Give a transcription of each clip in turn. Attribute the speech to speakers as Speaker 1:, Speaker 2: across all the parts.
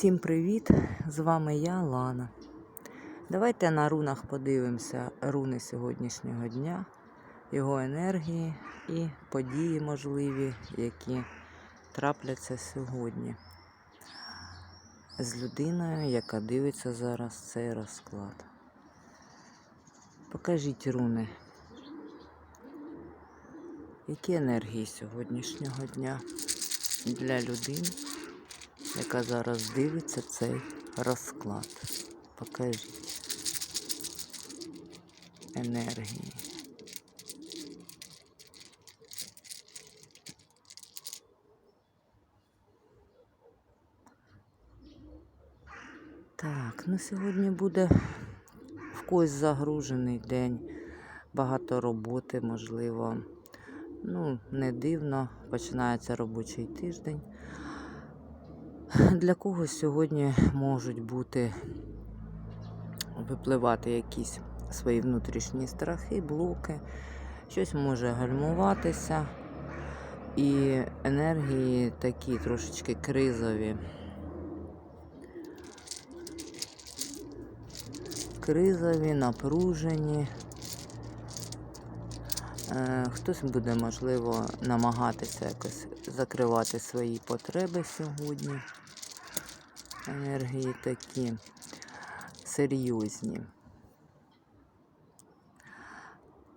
Speaker 1: Всім привіт! З вами я, Лана. Давайте на рунах подивимося руни сьогоднішнього дня, його енергії і події можливі, які трапляться сьогодні з людиною, яка дивиться зараз цей розклад. Покажіть руни. Які енергії сьогоднішнього дня для людини? Яка зараз дивиться цей розклад. Покажіть енергії. Так, ну сьогодні буде в когось загружений день, багато роботи, можливо. Ну, не дивно, починається робочий тиждень. Для когось сьогодні можуть бути випливати якісь свої внутрішні страхи, блоки, щось може гальмуватися. І енергії такі трошечки кризові. Кризові, напружені. Е, Хтось буде, можливо, намагатися якось закривати свої потреби сьогодні. Енергії такі серйозні.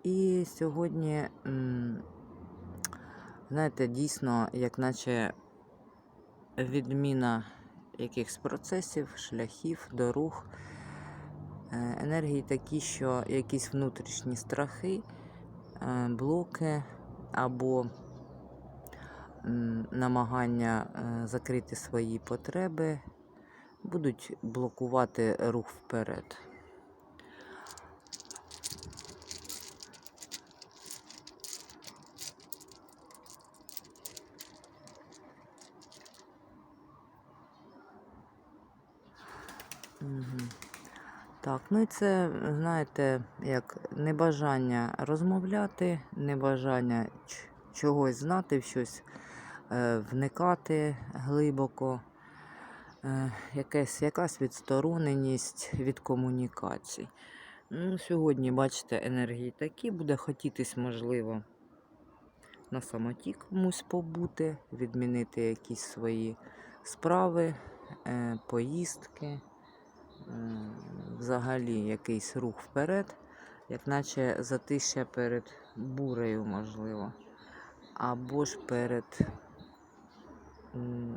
Speaker 1: І сьогодні, знаєте, дійсно, як наче відміна якихось процесів, шляхів, дорог. Е, Енергії такі, що якісь внутрішні страхи, е, блоки або намагання е, закрити свої потреби будуть блокувати рух вперед. Так, ну і це, знаєте, як небажання розмовляти, небажання чогось знати, в щось е, вникати глибоко, якась, якась відстороненість від комунікацій. Ну, сьогодні, бачите, енергії такі, буде хотітись, можливо, на самоті комусь побути, відмінити якісь свої справи, е, поїздки. Взагалі якийсь рух вперед, як наче затища перед бурею, можливо, або ж перед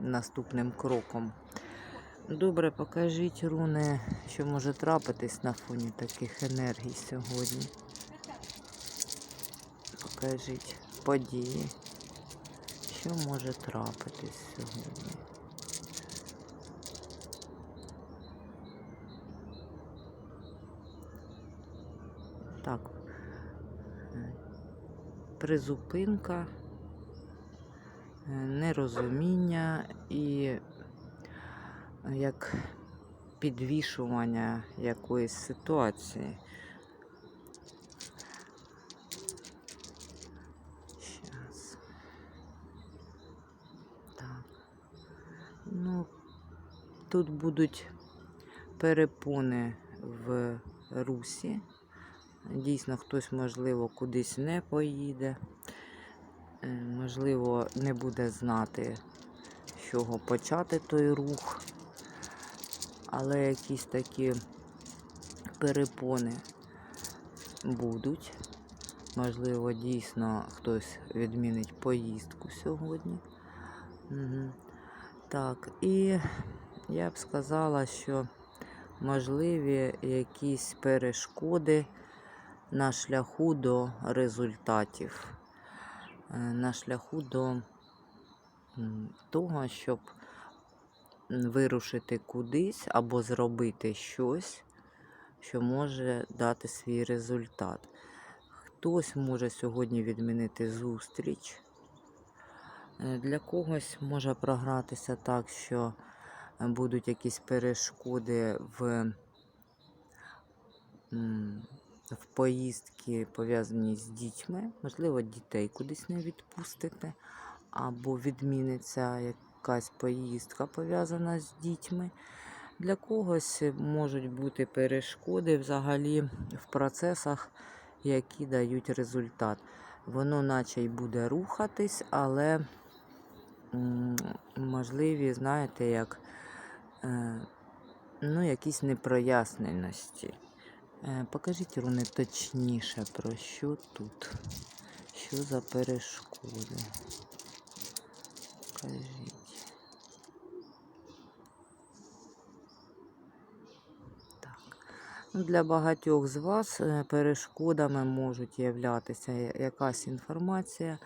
Speaker 1: наступним кроком. Добре, покажіть руни, що може трапитись на фоні таких енергій сьогодні. Покажіть події, що може трапитись сьогодні. Так, призупинка, е, нерозуміння і як підвішування якоїсь ситуації. Так. Ну, тут будуть перепони в русі. Дійсно, хтось, можливо, кудись не поїде, е, можливо, не буде знати, з чого почати той рух, але якісь такі перепони будуть. Можливо, дійсно хтось відмінить поїздку сьогодні. Угу. Так, і я б сказала, що можливі якісь перешкоди на шляху до результатів, е, на шляху до того, щоб вирушити кудись або зробити щось, що може дати свій результат. Хтось може сьогодні відмінити зустріч. Е, Для когось може програтися так, що е, будуть якісь перешкоди в в поїздки пов'язані з дітьми, можливо, дітей кудись не відпустити, або відміниться якась поїздка пов'язана з дітьми. Для когось можуть бути перешкоди взагалі в процесах, які дають результат. Воно наче й буде рухатись, але можливі, знаєте, як е, ну, якісь непроясненості. Е, Покажіть руни точніше, про що тут? Що за перешкоди? Покажіть. Так. Ну, Для багатьох з вас е, перешкодами можуть являтися якась інформація,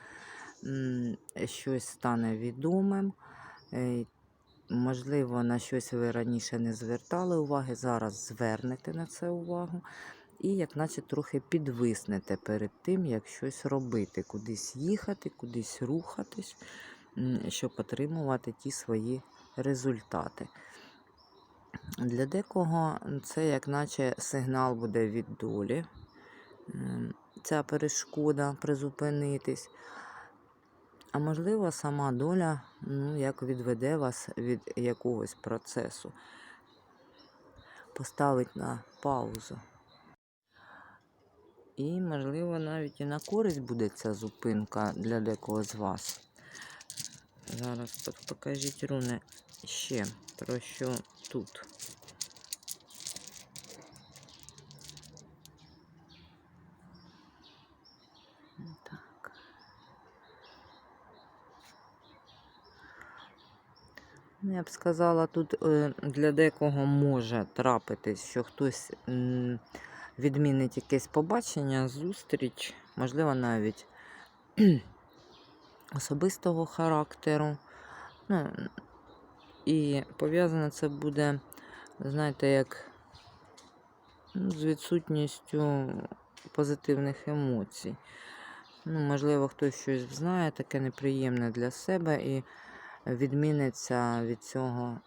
Speaker 1: щось стане відомим. е, Можливо, на щось ви раніше не звертали уваги, зараз звернете на це увагу. І як наче трохи підвиснете перед тим, як щось робити, кудись їхати, кудись рухатись, щоб отримувати ті свої результати. Для декого це як наче сигнал буде від долі. Ця перешкода призупинитись. А можливо, сама доля ну, як відведе вас від якогось процесу, поставить на паузу. І, можливо, навіть і на користь буде ця зупинка для декого з вас. Зараз пок- покажіть руни ще про що тут. Так. Ну, Я б сказала, тут е, для декого може трапитись, що хтось відмінить якесь побачення, зустріч, можливо, навіть особистого характеру. Ну, і пов'язане це буде, знаєте, як ну, з відсутністю позитивних емоцій. Ну, можливо, хтось щось знає, таке неприємне для себе, і відміниться від цього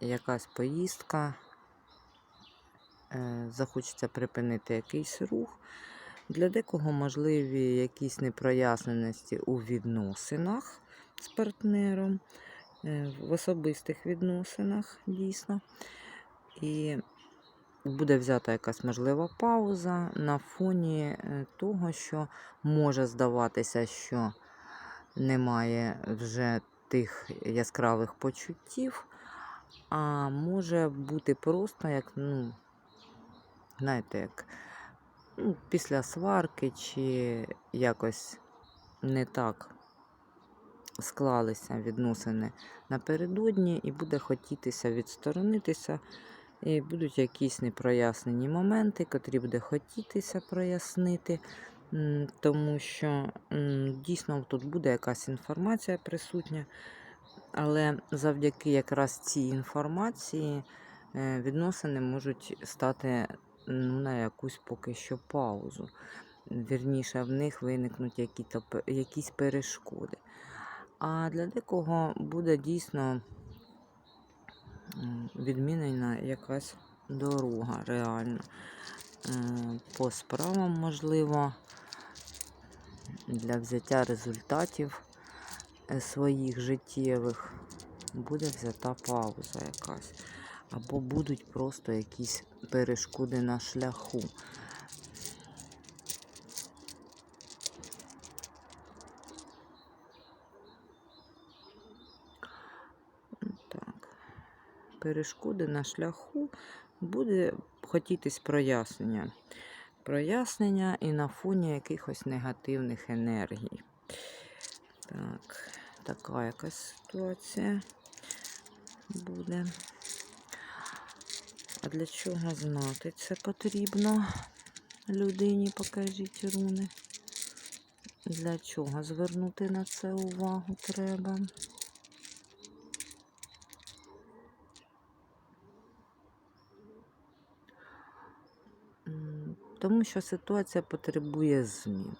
Speaker 1: якась поїздка, е, захочеться припинити якийсь рух. Для декого можливі якісь непроясненості у відносинах з партнером, е, в особистих відносинах дійсно. І буде взята якась можлива пауза на фоні е, того, що може здаватися, що немає вже тих яскравих почуттів, а може бути просто як, ну, знаєте, як ну, після сварки чи якось не так склалися відносини напередодні, і буде хотітися відсторонитися, і будуть якісь непрояснені моменти, котрі буде хотітися прояснити. Тому що дійсно тут буде якась інформація присутня, але завдяки якраз цій інформації е, відносини можуть стати ну, на якусь поки що паузу. Вірніше, в них виникнуть які-то якісь перешкоди. А для декого буде дійсно відмінена якась дорога реально. Е, По справам, можливо, для взяття результатів е, своїх життєвих буде взята пауза якась. Або будуть просто якісь перешкоди на шляху. Так. Перешкоди на шляху буде хотітись прояснення. Прояснення і на фоні якихось негативних енергій. Так, така якась ситуація буде. А для чого знати це потрібно людині? Покажіть руни. Для чого звернути на це увагу треба? Тому що ситуація потребує змін.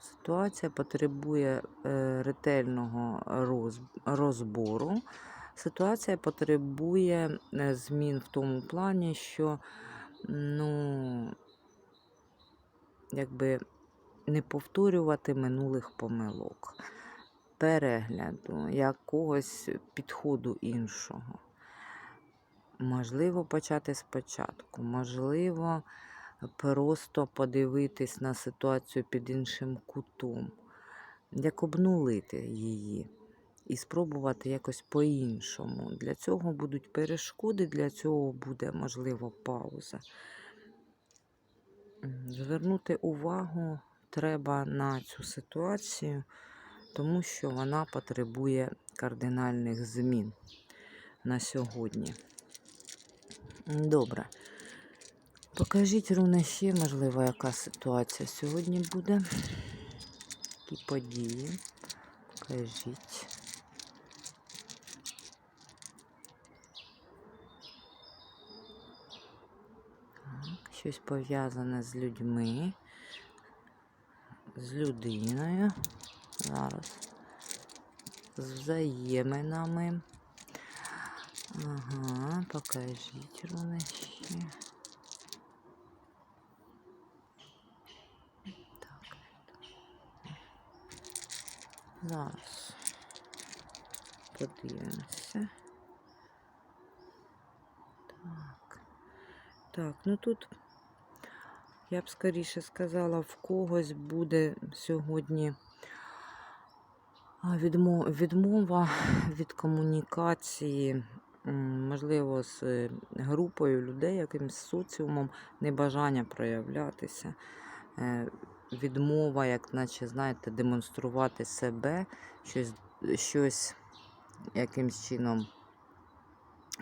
Speaker 1: Ситуація потребує е, ретельного розбору. Ситуація потребує е, змін в тому плані, що ну, якби не повторювати минулих помилок. перегляду, якогось підходу іншого. Можливо, почати спочатку, можливо, просто подивитись на ситуацію під іншим кутом, як обнулити її і спробувати якось по-іншому. Для цього будуть перешкоди, для цього буде, можливо, пауза. Звернути увагу треба на цю ситуацію, тому що вона потребує кардинальних змін на сьогодні. Добре. Покажіть, Руна, ще, можливо, яка ситуація сьогодні буде. Які події. Покажіть. Щось пов'язане з людьми, з людиною. Зараз. З взаєминами. Ага, покажіть, Руна, ще. Так. Зараз. Подивимося. Так. Так, ну тут я б скоріше сказала, в когось буде сьогодні відмова від комунікації, можливо, з групою людей, якимсь соціумом, небажання проявлятися. е, Відмова, як наче, знаєте, демонструвати себе, щось, щось якимсь чином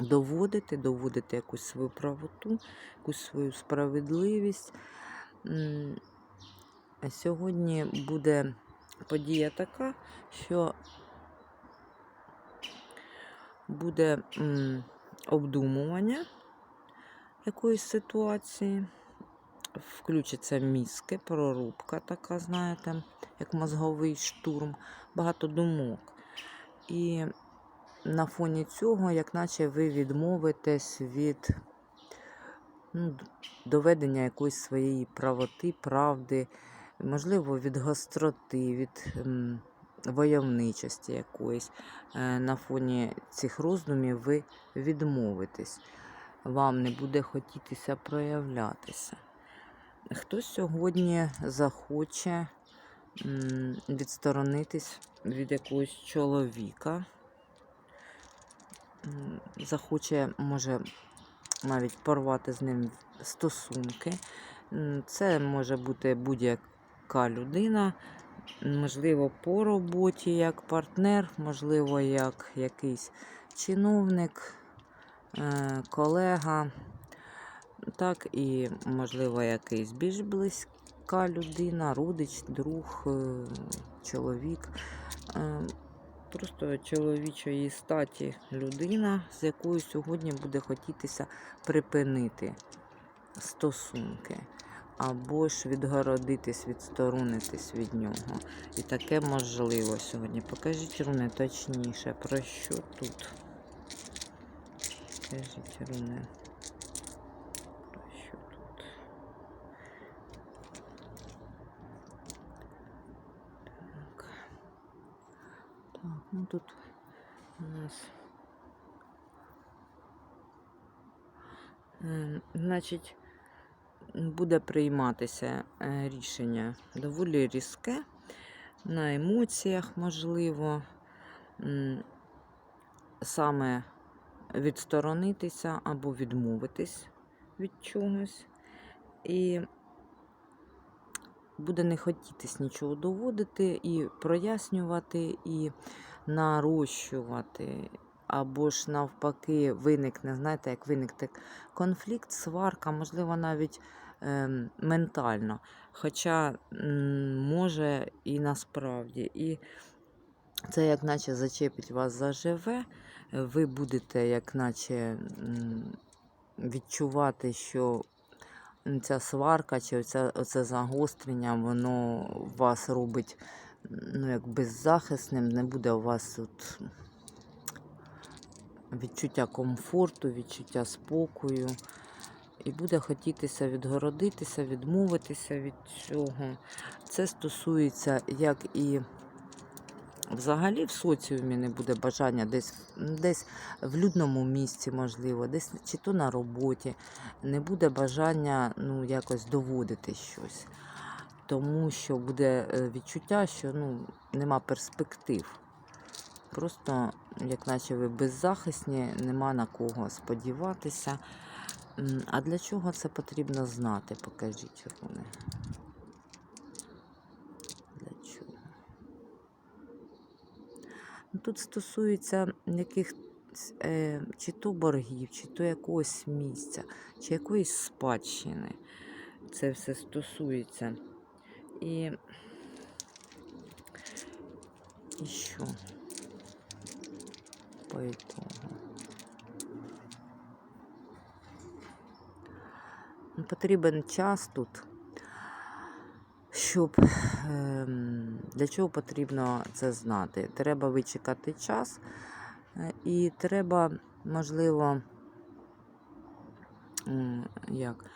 Speaker 1: доводити, доводити якусь свою правоту, якусь свою справедливість. Сьогодні буде подія така, що буде обдумування якоїсь ситуації, включаться мізки, прорубка така, знаєте, як мозговий штурм, багато думок. І на фоні цього, як наче ви відмовитесь від ну, доведення якоїсь своєї правоти, правди, можливо, від гостроти, від ем, войовничості якоїсь. Е, на фоні цих роздумів ви відмовитесь. Вам не буде хотітися проявлятися. Хтось сьогодні захоче м, відсторонитись від якогось чоловіка. Захоче, може, навіть порвати з ним стосунки. Це може бути будь-яка людина, можливо, по роботі як партнер, можливо, як якийсь чиновник, е, колега, так і, можливо, якийсь більш близька людина, родич, друг, е, чоловік. Просто чоловічої статі людина, з якою сьогодні буде хотітися припинити стосунки. Або ж відгородитись, відсторонитись від нього. І таке можливо сьогодні. Покажіть руни точніше, про що тут? Покажіть руни. Про що тут? Так. Так, ну тут у нас. Ем, Значить, буде прийматися е, рішення доволі різке, на емоціях, можливо, саме відсторонитися або відмовитись від чогось. І буде не хотітись нічого доводити і прояснювати, і нарощувати. Або ж навпаки, виникне, знаєте, як виникне конфлікт, сварка, можливо, навіть ем, ментально. Хоча може і насправді. І це як наче зачепить вас заживе, ви будете, як наче відчувати, що ця сварка чи оця, оце загострення, воно вас робить ну, як беззахисним, не буде у вас тут відчуття комфорту, відчуття спокою. І буде хотітися відгородитися, відмовитися від цього. Це стосується як і взагалі в соціумі не буде бажання десь, десь в людному місці, можливо, десь чи то на роботі, не буде бажання ну, якось доводити щось. Тому що буде е, відчуття, що ну, нема перспектив. Просто, як наче ви беззахисні, нема на кого сподіватися. А для чого це потрібно знати? Покажіть руни. Для чого? Ну, Тут стосується яких е, чи то боргів, чи то якогось місця, чи якоїсь спадщини. Це все стосується. І що? По ітогу. Ну, Потрібен час тут, щоб ем, для чого потрібно це знати? Треба вичекати час, е, і треба, можливо, як м,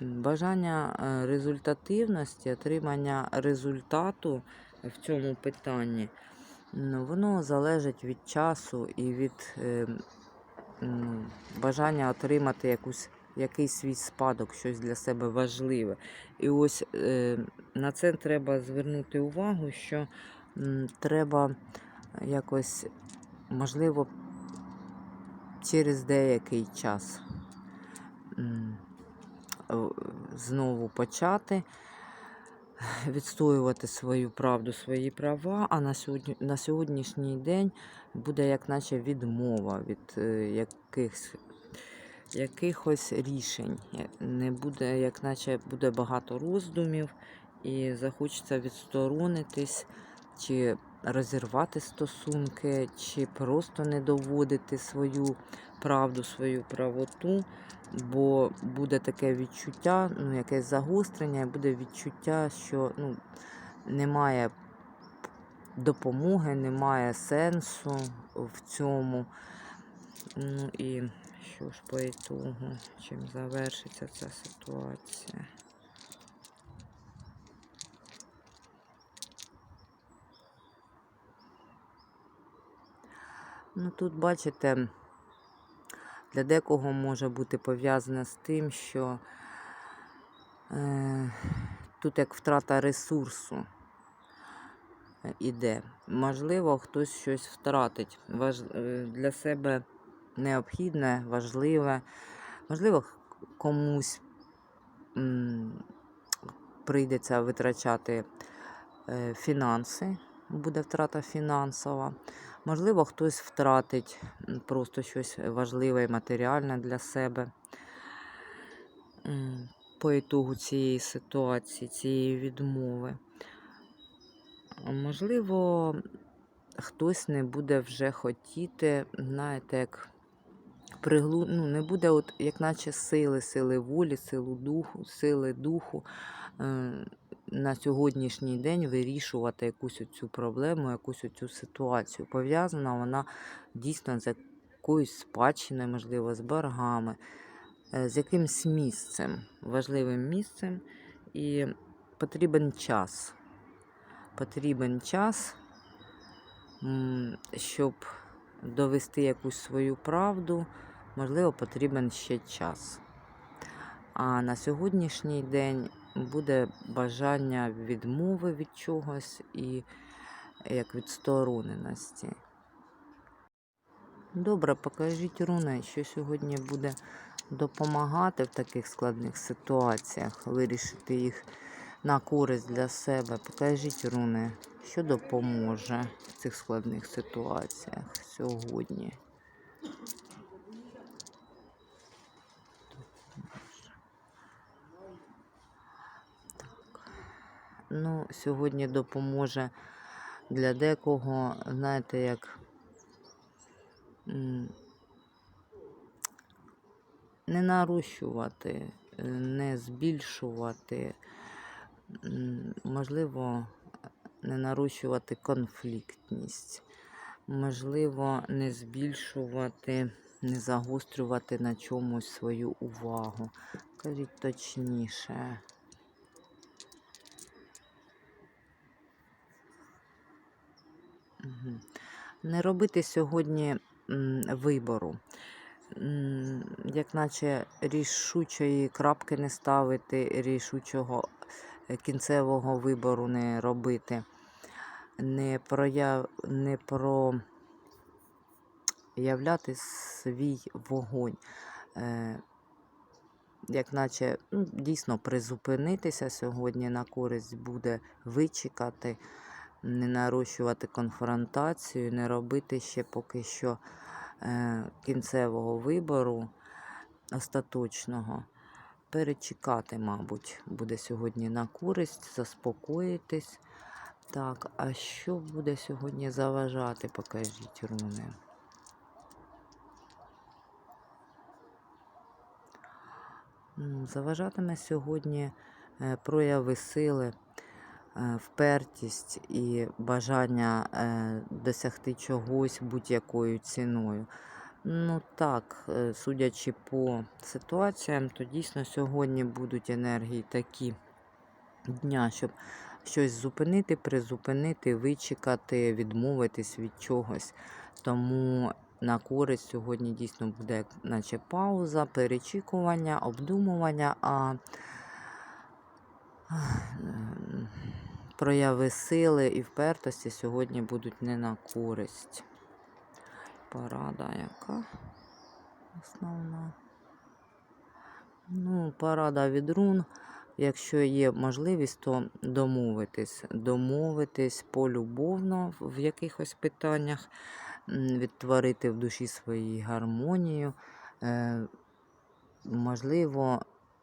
Speaker 1: бажання е, результативності, отримання результату в цьому питанні, ну, воно залежить від часу і від ем, бажання отримати якусь, якийсь свій спадок, щось для себе важливе. І ось е, на це треба звернути увагу, що треба якось, можливо, через деякий час знову почати відстоювати свою правду, свої права, а на, сьогодні, на сьогоднішній день буде як наче відмова від е, якихось, якихось рішень. Не буде, як наче буде багато роздумів, і захочеться відсторонитись, чи розірвати стосунки, чи просто не доводити свою правду, свою правоту. Бо буде таке відчуття, ну, якесь загострення, буде відчуття, що ну, немає допомоги, немає сенсу в цьому. Ну і що ж по ітогу, чим завершиться ця ситуація? Ну тут бачите, для декого може бути пов'язане з тим, що е, тут як втрата ресурсу е, іде. Можливо, хтось щось втратить Важ... е, для себе необхідне, важливе. Можливо, комусь м, прийдеться витрачати е, фінанси, буде втрата фінансова. Можливо, хтось втратить просто щось важливе і матеріальне для себе. По ітогу цієї ситуації, цієї відмови. Можливо, хтось не буде вже хотіти, знаєте, як приглу... ну, не буде, от, як наче сили, сили волі, силу духу, сили духу е, на сьогоднішній день вирішувати якусь цю проблему, якусь цю ситуацію. Пов'язана вона дійсно з якоюсь спадщиною, можливо, з боргами, е, з якимсь місцем, важливим місцем, і потрібен час. Потрібен час, щоб довести якусь свою правду, можливо, потрібен ще час. А на сьогоднішній день буде бажання відмови від чогось і як відстороненості. Добре, покажіть руни, що сьогодні буде допомагати в таких складних ситуаціях, вирішити їх на користь для себе. Покажіть руни, що допоможе в цих складних ситуаціях сьогодні. Ну, сьогодні допоможе для декого, знаєте, як не нарощувати, е, не збільшувати, можливо, не нарощувати конфліктність, можливо, не збільшувати, не загострювати на чомусь свою увагу. Кажіть точніше. Не робити сьогодні вибору. Як наче рішучої крапки не ставити, рішучого е, кінцевого вибору не робити, не, прояв... не проявляти свій вогонь. Е, Як наче ну, дійсно призупинитися сьогодні на користь буде вичекати, не нарощувати конфронтацію, не робити ще поки що е, кінцевого вибору остаточного. Перечекати, мабуть, буде сьогодні на користь, заспокоїтись. Так, а що буде сьогодні заважати, покажіть руни. Заважатиме сьогодні е, прояви сили, впертість і бажання е, досягти чогось будь-якою ціною. Ну так, е, судячи по ситуаціям, то дійсно сьогодні будуть енергії такі дня, щоб щось зупинити, призупинити, вичекати, відмовитись від чогось. Тому на користь сьогодні дійсно буде наче пауза, перечікування, обдумування, а прояви сили і впертості сьогодні будуть не на користь. Парада яка основна. Ну, парада від рун. Якщо є можливість, то домовитись. Домовитись полюбовно в якихось питаннях, відтворити в душі своїй гармонію. Е, можливо,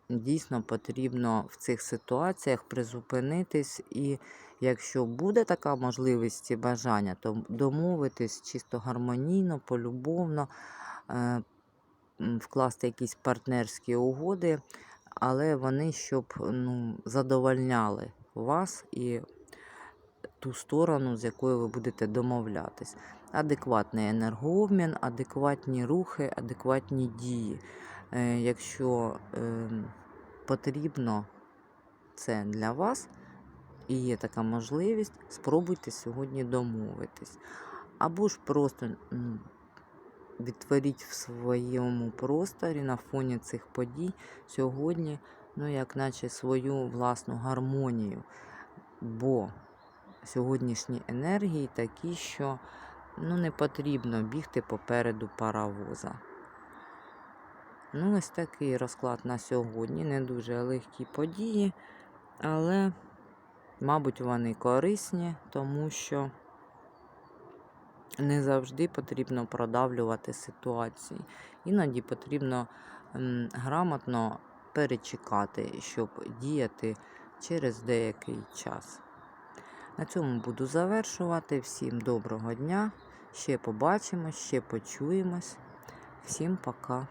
Speaker 1: дійсно потрібно в цих ситуаціях призупинитись, і якщо буде така можливість і бажання, то домовитись чисто гармонійно, полюбовно, е, вкласти якісь партнерські угоди, але вони щоб ну, задовольняли вас і ту сторону, з якою ви будете домовлятись. Адекватний енергообмін, адекватні рухи, адекватні дії. Е, Якщо е, потрібно це для вас і є така можливість, спробуйте сьогодні домовитись. Або ж просто відтворіть в своєму просторі на фоні цих подій сьогодні, ну, як наче свою власну гармонію. Бо сьогоднішні енергії такі, що ну, не потрібно бігти попереду паровоза. Ну, ось такий розклад на сьогодні. Не дуже легкі події, але, мабуть, вони корисні, тому що не завжди потрібно продавлювати ситуації. Іноді потрібно грамотно перечекати, щоб діяти через деякий час. На цьому буду завершувати. Всім доброго дня. Ще побачимось, ще почуємось. Всім пока.